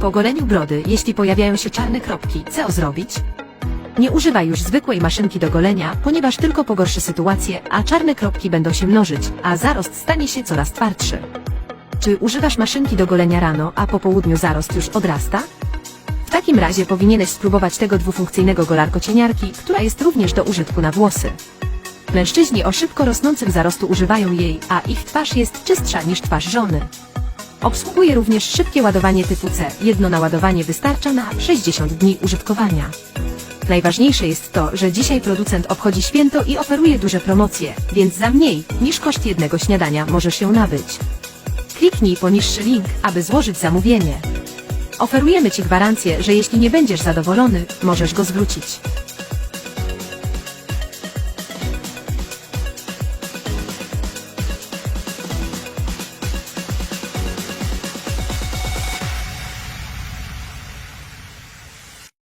Po goleniu brody, jeśli pojawiają się czarne kropki, co zrobić? Nie używaj już zwykłej maszynki do golenia, ponieważ tylko pogorszy sytuację, a czarne kropki będą się mnożyć, a zarost stanie się coraz twardszy. Czy używasz maszynki do golenia rano, a po południu zarost już odrasta? W takim razie powinieneś spróbować tego dwufunkcyjnego golarko-cieniarki, która jest również do użytku na włosy. Mężczyźni o szybko rosnącym zarostu używają jej, a ich twarz jest czystsza niż twarz żony. Obsługuje również szybkie ładowanie typu C. Jedno naładowanie wystarcza na 60 dni użytkowania. Najważniejsze jest to, że dzisiaj producent obchodzi święto i oferuje duże promocje, więc za mniej niż koszt jednego śniadania możesz ją nabyć. Kliknij poniższy link, aby złożyć zamówienie. Oferujemy Ci gwarancję, że jeśli nie będziesz zadowolony, możesz go zwrócić.